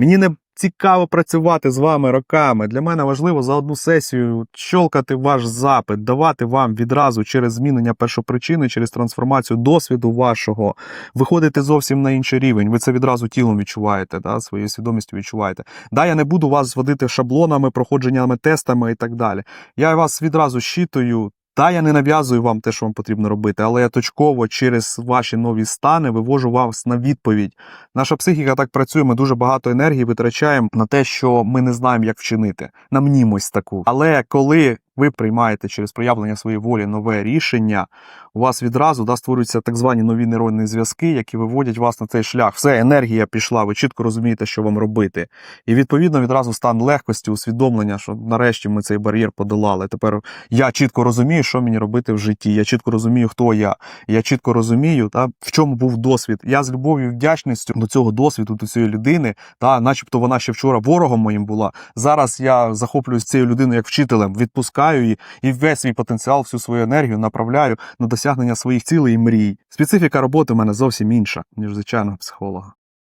Мені не цікаво працювати з вами роками. Для мене важливо за одну сесію щолкати ваш запит, давати вам відразу через змінення першопричини, через трансформацію досвіду вашого, виходити зовсім на інший рівень. Ви це відразу тілом відчуваєте, да, своєю свідомістю відчуваєте. Да, я не буду вас зводити шаблонами, проходженнями, тестами і так далі. Я вас відразу щитую. Та я не нав'язую вам те, що вам потрібно робити, але я точково через ваші нові стани вивожу вас на відповідь. Наша психіка так працює. Ми дуже багато енергії витрачаємо на те, що ми не знаємо, як вчинити. На мнімось таку. Але коли ви приймаєте через проявлення своєї волі нове рішення, у вас відразу да, створюються так звані нові нейронні зв'язки, які виводять вас на цей шлях. Все, енергія пішла, ви чітко розумієте, що вам робити. І відповідно відразу стан легкості, усвідомлення, що нарешті ми цей бар'єр подолали. Тепер я чітко розумію, що мені робити в житті. Я чітко розумію, хто я. Я чітко розумію, та в чому був досвід. Я з любов'ю і вдячністю до цього досвіду, до цієї людини, та начебто вона ще вчора ворогом моїм була. Зараз я захоплююсь цією людиною як вчителем, відпускаю її і весь свій потенціал, всю свою енергію направляю на досягнення своїх цілей і мрій. Специфіка роботи в мене зовсім інша, ніж звичайного психолога.